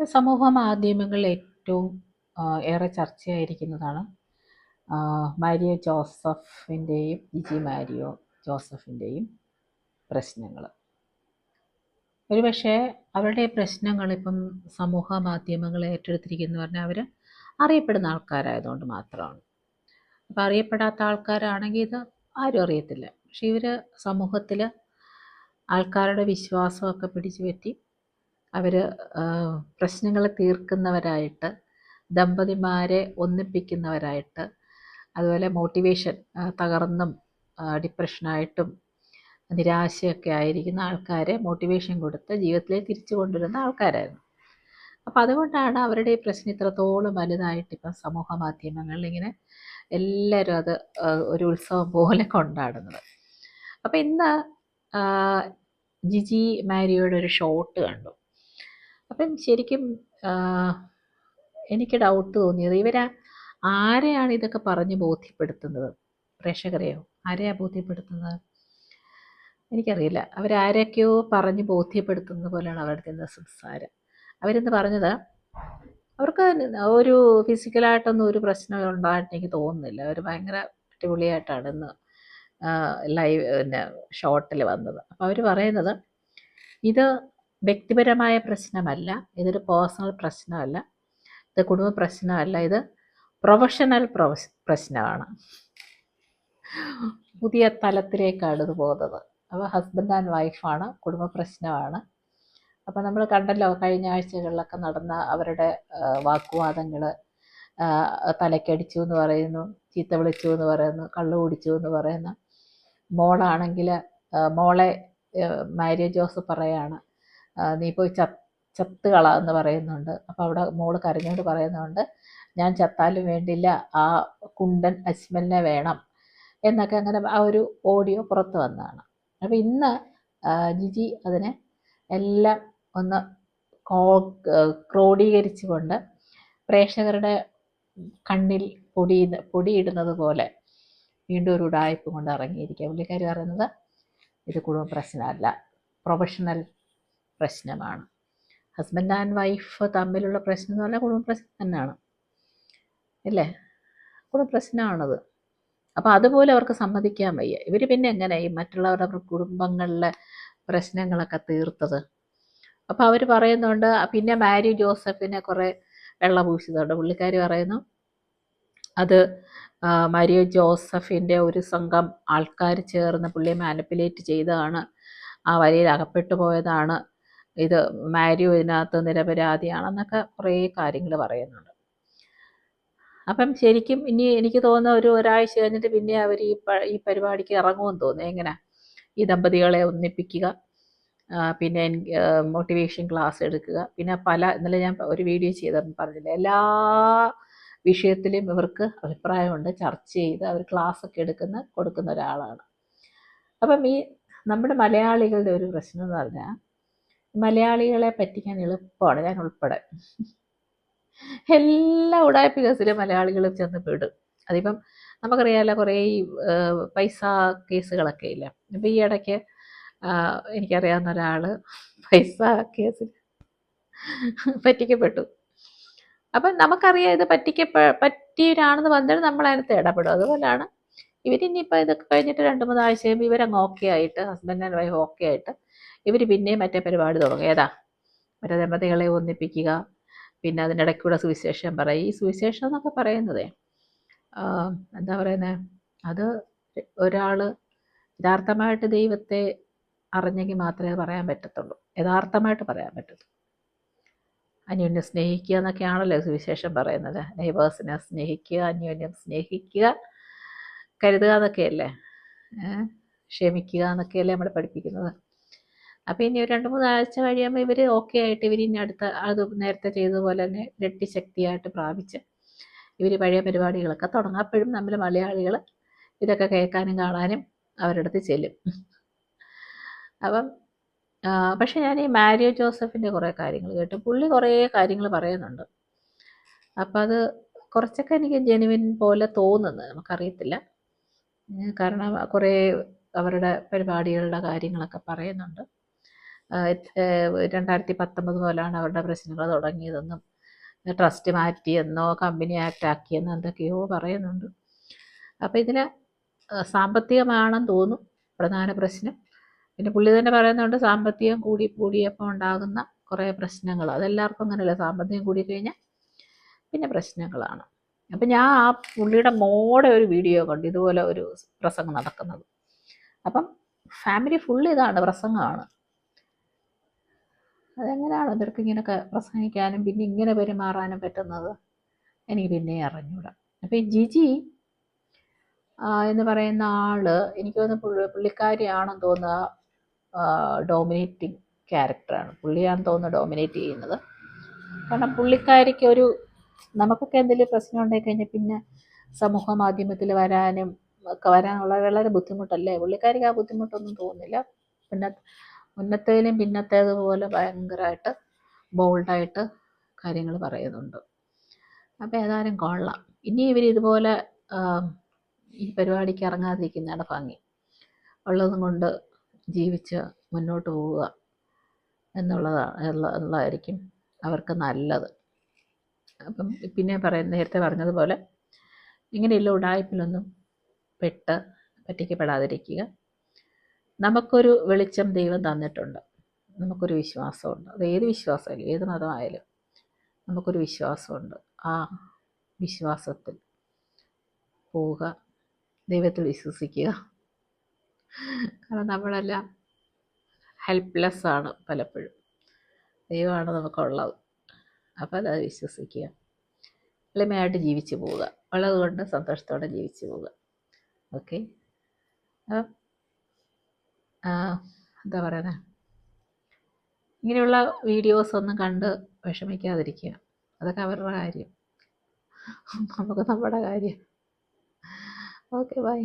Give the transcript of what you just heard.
സമൂഹ മാധ്യമങ്ങളിൽ ഏറ്റവും ഏറെ ചർച്ചയായിരിക്കുന്നതാണ് മാരിയോ ജോസഫിന്റെയും ജിജി മാരിയോ ജോസഫിന്റെയും പ്രശ്നങ്ങൾ ഒരുപക്ഷെ അവരുടെ പ്രശ്നങ്ങൾ ഇപ്പം സമൂഹ മാധ്യമങ്ങൾ ഏറ്റെടുത്തിരിക്കുന്നു പറഞ്ഞാൽ അവർ അറിയപ്പെടുന്ന ആൾക്കാരായതുകൊണ്ട് മാത്രമാണ്. അപ്പോൾ അറിയപ്പെടാത്ത ആൾക്കാരാണെങ്കിൽ ഇത് ആരും അറിയത്തില്ല. പക്ഷെ ഇവർ സമൂഹത്തിൽ ആൾക്കാരുടെ വിശ്വാസമൊക്കെ പിടിച്ചു പറ്റി അവർ പ്രശ്നങ്ങൾ തീർക്കുന്നവരായിട്ട് ദമ്പതിമാരെ ഒന്നിപ്പിക്കുന്നവരായിട്ട് അതുപോലെ മോട്ടിവേഷൻ തകർന്നും ഡിപ്രഷനായിട്ടും നിരാശയൊക്കെ ആയിരിക്കുന്ന ആൾക്കാരെ മോട്ടിവേഷൻ കൊടുത്ത് ജീവിതത്തിലേക്ക് തിരിച്ചു കൊണ്ടുവരുന്ന ആൾക്കാരായിരുന്നു. അപ്പം അതുകൊണ്ടാണ് അവരുടെ ഈ പ്രശ്നം ഇത്രത്തോളം വലുതായിട്ട് ഇപ്പം സമൂഹ മാധ്യമങ്ങളിൽ ഇങ്ങനെ എല്ലാവരും അത് ഒരു ഉത്സവം പോലെ കൊണ്ടാടുന്നത്. അപ്പം ഇന്ന് ജിജി മാരിയുടെ ഒരു ഷോട്ട് കണ്ടു. അപ്പം ശരിക്കും എനിക്ക് ഡൗട്ട് തോന്നിയത്. ഇവരാ ആരെയാണ് ഇതൊക്കെ പറഞ്ഞ് ബോധ്യപ്പെടുത്തുന്നത്? പ്രേക്ഷകരെയോ? ആരെയാണ് ബോധ്യപ്പെടുത്തുന്നത്? എനിക്കറിയില്ല. അവരാരൊക്കെയോ പറഞ്ഞ് ബോധ്യപ്പെടുത്തുന്നത് പോലെയാണ് അവരുടെ സംസാരം. അവരെന്ന് പറഞ്ഞത് അവർക്ക് ഒരു ഫിസിക്കലായിട്ടൊന്നും ഒരു പ്രശ്നം ഉണ്ടായിട്ട് എനിക്ക് തോന്നുന്നില്ല. അവർ ഭയങ്കര അടിപൊളിയായിട്ടാണ് ഇന്ന് ലൈവ് പിന്നെ ഷോട്ടിൽ വന്നത്. അപ്പോൾ അവർ പറയുന്നത് ഇത് വ്യക്തിപരമായ പ്രശ്നമല്ല ഇതൊരു പേഴ്സണൽ പ്രശ്നമല്ല ഇത് കുടുംബ പ്രശ്നമല്ല ഇത് പ്രൊഫഷണൽ പ്രശ്നമാണ്. പുതിയ തലത്തിലേക്കാണ് ഇത് പോകുന്നത്. അപ്പോൾ ഹസ്ബൻഡ് ആൻഡ് വൈഫാണ് കുടുംബ പ്രശ്നമാണ്. അപ്പോൾ നമ്മൾ കണ്ടല്ലോ കഴിഞ്ഞ ആഴ്ചകളിലൊക്കെ നടന്ന അവരുടെ വാക്കുവാദങ്ങൾ തലക്കടിച്ചു എന്ന് പറയുന്നു ചീത്ത വിളിച്ചു എന്ന് പറയുന്നു കള്ളു കുടിച്ചു എന്ന് പറയുന്നു. മോളാണെങ്കിൽ മോളെ മാര്യേജ് ജോസ് പറയാണ് നീ പോയി ചത്ത് കള എന്ന് പറയുന്നുണ്ട്. അപ്പോൾ അവിടെ മോൾ കരഞ്ഞുകൊണ്ട് പറയുന്നുണ്ട് ഞാൻ ചത്താലും വേണ്ടില്ല ആ കുണ്ടൻ അജ്മലിനെ വേണം എന്നൊക്കെ അങ്ങനെ ആ ഒരു ഓഡിയോ പുറത്ത് വന്നതാണ്. അപ്പോൾ ഇന്ന് ജിജി അതിനെ എല്ലാം ഒന്ന് ക്രോഡീകരിച്ചുകൊണ്ട് പ്രേക്ഷകരുടെ കണ്ണിൽ പൊടി പൊടിയിടുന്നത് പോലെ വീണ്ടും ഒരു ഉടായ്പ കൊണ്ട് ഇറങ്ങിയിരിക്കുക. പുള്ളിക്കാരി പറയുന്നത് ഇത് കുടുംബ പ്രശ്നമല്ല പ്രൊഫഷണൽ പ്രശ്നമാണ്. ഹസ്ബൻഡ് ആൻഡ് വൈഫ് തമ്മിലുള്ള പ്രശ്നം എന്ന് പറഞ്ഞാൽ കുടുംബ പ്രശ്നം തന്നെയാണ്. അല്ലേ? കുടുംബ പ്രശ്നമാണത്. അപ്പോൾ അതുപോലെ അവർക്ക് സമ്മതിക്കാൻ വയ്യ. ഇവർ പിന്നെ എങ്ങനെ ഈ മറ്റുള്ളവരുടെ കുടുംബങ്ങളിലെ പ്രശ്നങ്ങളൊക്കെ തീർത്തത്? അപ്പോൾ അവർ പറയുന്നുണ്ട് പിന്നെ മാരി ജോസഫിനെ കുറേ വെള്ളപൂശിയതുണ്ട് പുള്ളിക്കാർ പറയുന്നു അത് മരിയ ജോസഫിന്റെ ഒരു സംഘം ആൾക്കാർ ചേർന്ന് പുള്ളിയെ മാനിപ്പുലേറ്റ് ചെയ്തതാണ്. ആ വരിയിൽ അകപ്പെട്ടു പോയതാണ്. ഇത് മാരിയോ ഇതിനകത്ത് നിരപരാധിയാണെന്നൊക്കെ കുറേ കാര്യങ്ങൾ പറയുന്നുണ്ട്. അപ്പം ശരിക്കും ഇനി എനിക്ക് തോന്നുന്ന ഒരു ഒരാഴ്ച കഴിഞ്ഞിട്ട് പിന്നെ അവർ ഈ ഈ പരിപാടിക്ക് ഇറങ്ങുമെന്ന് തോന്നുന്നു. എങ്ങനെ? ഈ ദമ്പതികളെ ഒന്നിപ്പിക്കുക പിന്നെ മോട്ടിവേഷൻ ക്ലാസ് എടുക്കുക. പിന്നെ പല ഇന്നലെ ഞാൻ ഒരു വീഡിയോ ചെയ്ത പറഞ്ഞില്ല? എല്ലാ വിഷയത്തിലും ഇവർക്ക് അഭിപ്രായമുണ്ട്. ചർച്ച ചെയ്ത് അവർ ക്ലാസ്സൊക്കെ എടുക്കുന്ന കൊടുക്കുന്ന ഒരാളാണ്. അപ്പം ഈ നമ്മുടെ മലയാളികളുടെ ഒരു പ്രശ്നം എന്ന് പറഞ്ഞാൽ മലയാളികളെ പറ്റിക്കാൻ എളുപ്പമാണ് ഞാൻ ഉൾപ്പെടെ. എല്ലാ ഉടായ്പ കേസിലും മലയാളികൾ ചെന്ന് പെടും. അതിപ്പം നമുക്കറിയാമല്ലോ കുറേ ഈ പൈസ കേസുകളൊക്കെ ഇല്ല? ഇപ്പം ഈ ഇടയ്ക്ക് എനിക്കറിയാവുന്ന ഒരാൾ പൈസ കേസിൽ പറ്റിക്കപ്പെട്ടു. അപ്പം നമുക്കറിയാം ഇത് പറ്റിക്കപ്പെ പറ്റിയൊരാണെന്ന് വന്നിട്ട് നമ്മൾ അതിനകത്ത് ഇടപെടും. അതുപോലെയാണ് ഇവരിനിയിപ്പോൾ ഇതൊക്കെ കഴിഞ്ഞിട്ട് രണ്ട് മൂന്ന് ആഴ്ച കഴിയുമ്പോൾ ഇവരങ്ങ് ഓക്കെ ആയിട്ട് ഹസ്ബൻഡ് ആൻഡ് വൈഫ് ഓക്കെ ആയിട്ട് ഇവർ പിന്നെയും മറ്റേ പരിപാടി തുടങ്ങും. ഏതാ? മറ്റേ ദമ്പതികളെ ഒന്നിപ്പിക്കുക പിന്നെ അതിന്റെ ഇടയ്ക്കൂടെ സുവിശേഷം പറയും. ഈ സുവിശേഷം എന്നൊക്കെ പറയുന്നതേ എന്താ പറയുന്നത് അത് ഒരാൾ യഥാർത്ഥമായിട്ട് ദൈവത്തെ അറിഞ്ഞെങ്കിൽ മാത്രമേ പറയാൻ പറ്റത്തുള്ളൂ. യഥാർത്ഥമായിട്ട് പറയാൻ പറ്റത്തുള്ളൂ. അന്യോന്യം സ്നേഹിക്കുക എന്നൊക്കെയാണല്ലോ സുവിശേഷം പറയുന്നത്. നെയ്ബേഴ്സിനെ സ്നേഹിക്കുക അന്യോന്യം സ്നേഹിക്കുക. കരുതുക എന്നൊക്കെയല്ലേ? ക്ഷമിക്കുക എന്നൊക്കെയല്ലേ നമ്മൾ പഠിപ്പിക്കുന്നത്. അപ്പോൾ ഇനി ഒരു രണ്ട് മൂന്നാഴ്ച കഴിയുമ്പോൾ ഇവർ ഓക്കെ ആയിട്ട് ഇവർ ഇനി അടുത്ത അത് നേരത്തെ ചെയ്തതുപോലെ തന്നെ ഇരട്ടി ശക്തിയായിട്ട് പ്രാപിച്ച് ഇവർ പഴയ പരിപാടികളൊക്കെ തുടങ്ങും. അപ്പോഴും നമ്മൾ മലയാളികൾ ഇതൊക്കെ കേൾക്കാനും കാണാനും അവരുടെ അടുത്ത് ചെല്ലും. അപ്പം പക്ഷെ ഞാൻ ഈ മാരിയോ ജോസഫിന്റെ കുറേ കാര്യങ്ങൾ കേട്ടു. പുള്ളി കുറേ കാര്യങ്ങൾ പറയുന്നുണ്ട്. അപ്പം അത് കുറച്ചൊക്കെ എനിക്ക് ജെനുവിൻ പോലെ തോന്നുന്നത് നമുക്കറിയത്തില്ല. കാരണം കുറേ അവരുടെ പരിപാടികളുടെ കാര്യങ്ങളൊക്കെ പറയുന്നുണ്ട്. രണ്ടായിരത്തി പത്തൊമ്പത് മുതലാണ് അവരുടെ പ്രശ്നങ്ങൾ തുടങ്ങിയതെന്നും ട്രസ്റ്റ് മാറ്റിയെന്നോ കമ്പനി ആക്ട് ആക്കിയെന്നോ എന്തൊക്കെയോ പറയുന്നുണ്ട്. അപ്പോൾ ഇതിൽ സാമ്പത്തികമാണെന്ന് തോന്നും പ്രധാന പ്രശ്നം. പിന്നെ പുള്ളി തന്നെ പറയുന്നുണ്ട് സാമ്പത്തികം കൂടി കൂടിയപ്പോൾ ഉണ്ടാകുന്ന കുറേ പ്രശ്നങ്ങൾ. അതെല്ലാവർക്കും അങ്ങനെയല്ല? സാമ്പത്തികം കൂടിക്കഴിഞ്ഞാൽ പിന്നെ പ്രശ്നങ്ങളാണ്. അപ്പം ഞാൻ ആ പുള്ളിയുടെ മോടെ ഒരു വീഡിയോ കണ്ടു. ഇതുപോലെ ഒരു പ്രസംഗം നടക്കുന്നത്. അപ്പം ഫാമിലി ഫുൾ ഇതാണ് പ്രസംഗമാണ്. അതെങ്ങനെയാണ് ഇവർക്ക് ഇങ്ങനെയൊക്കെ പ്രസംഗിക്കാനും പിന്നെ ഇങ്ങനെ പെരുമാറാനും പറ്റുന്നത്? എനിക്ക് പിന്നെ അറിഞ്ഞൂടാ. അപ്പം ഈ ജിജി എന്ന് പറയുന്ന ആൾ എനിക്ക് തോന്നുന്നു പുള്ളി പുള്ളിക്കാരിയാണെന്ന് തോന്നുന്നു ഡോമിനേറ്റിംഗ് ക്യാരക്ടറാണ്. പുള്ളിയാണെന്ന് തോന്നുന്നു ഡോമിനേറ്റ് ചെയ്യുന്നത്. കാരണം പുള്ളിക്കാരിക്ക് ഒരു നമുക്കൊക്കെ എന്തെങ്കിലും പ്രശ്നം ഉണ്ടായി കഴിഞ്ഞാൽ പിന്നെ സമൂഹ മാധ്യമത്തിൽ വരാനും ഒക്കെ വരാനുള്ള വളരെ ബുദ്ധിമുട്ടല്ലേ? പുള്ളിക്കാരിക്ക് ആ ബുദ്ധിമുട്ടൊന്നും തോന്നുന്നില്ല. പിന്നെ മുന്നത്തേലും പിന്നത്തേതുപോലെ ഭയങ്കരമായിട്ട് ബോൾഡായിട്ട് കാര്യങ്ങൾ പറയുന്നുണ്ട്. അപ്പോൾ ഏതായാലും കൊള്ളാം. ഇനി ഇവർ ഇതുപോലെ ഈ പരിപാടിക്ക് ഇറങ്ങാതിരിക്കുന്നതാണ് ഭംഗി. ഉള്ളതും കൊണ്ട് ജീവിച്ച് മുന്നോട്ട് പോവുക എന്നുള്ളതാണ് ഉള്ള- ഉള്ളതായിരിക്കും അവർക്ക് നല്ലത്. അപ്പം പിന്നെ പറയുന്ന നേരത്തെ പറഞ്ഞതുപോലെ ഇങ്ങനെയുള്ള ഉടായ്പിലൊന്നും പെട്ട് പറ്റിക്കപ്പെടാതിരിക്കുക. നമുക്കൊരു വെളിച്ചം ദൈവം തന്നിട്ടുണ്ട്. നമുക്കൊരു വിശ്വാസമുണ്ട്. അത് ഏത് വിശ്വാസമായാലും ഏത് മതമായാലും നമുക്കൊരു വിശ്വാസമുണ്ട്. ആ വിശ്വാസത്തിൽ പോവുക ദൈവത്തിൽ വിശ്വസിക്കുക. കാരണം നമ്മളെല്ലാം ഹെൽപ്ലെസ് ആണ് പലപ്പോഴും. ദൈവമാണ് നമുക്കുള്ളത്. അപ്പോൾ അത് വിശ്വസിക്കുക. എളിമയായിട്ട് ജീവിച്ചു പോവുക. ഉള്ളതുകൊണ്ട് സന്തോഷത്തോടെ ജീവിച്ചു പോവുക. ഓക്കെ അപ്പം എന്താ പറയുന്നത് ഇങ്ങനെയുള്ള വീഡിയോസ് ഒന്നും കണ്ട് വിഷമിക്കാതിരിക്കുക. അതൊക്കെ അവരുടെ കാര്യം. നമുക്ക് നമ്മുടെ കാര്യം. Okay bye